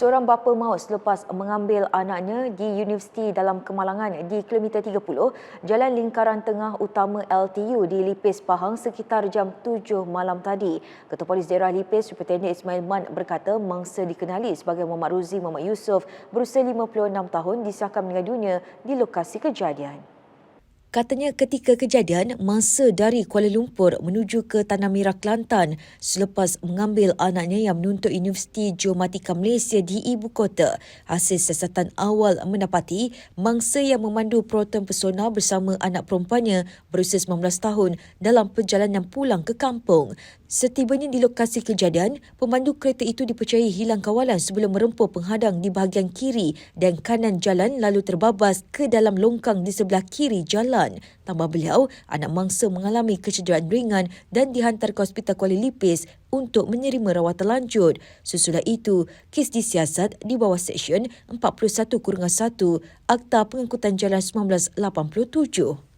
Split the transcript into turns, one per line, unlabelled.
Seorang bapa maut selepas mengambil anaknya di universiti dalam kemalangan di kilometer 30 Jalan Lingkaran Tengah Utama LTU di Lipis Pahang sekitar jam 7 malam tadi. Ketua Polis Daerah Lipis, Superintendent Ismail Man berkata mangsa dikenali sebagai Muhammad Ruzi Muhammad Yusof berusia 56 tahun disahkan meninggal dunia di lokasi kejadian. Katanya ketika kejadian, masa dari Kuala Lumpur menuju ke Tanah Merah Kelantan selepas mengambil anaknya yang menuntut Universiti Geomatika Malaysia di ibu kota. Hasil siasatan awal mendapati mangsa yang memandu proton pesona bersama anak perempuannya berusia 19 tahun dalam perjalanan pulang ke kampung. Setibanya di lokasi kejadian, pemandu kereta itu dipercayai hilang kawalan sebelum merempuh penghadang di bahagian kiri dan kanan jalan lalu terbabas ke dalam longkang di sebelah kiri jalan. Tambah beliau, anak mangsa mengalami kecederaan ringan dan dihantar ke Hospital Kuala Lipis untuk menerima rawatan lanjut. Sesudah itu, kes disiasat di bawah Seksyen 41-1 Akta Pengangkutan Jalan 1987.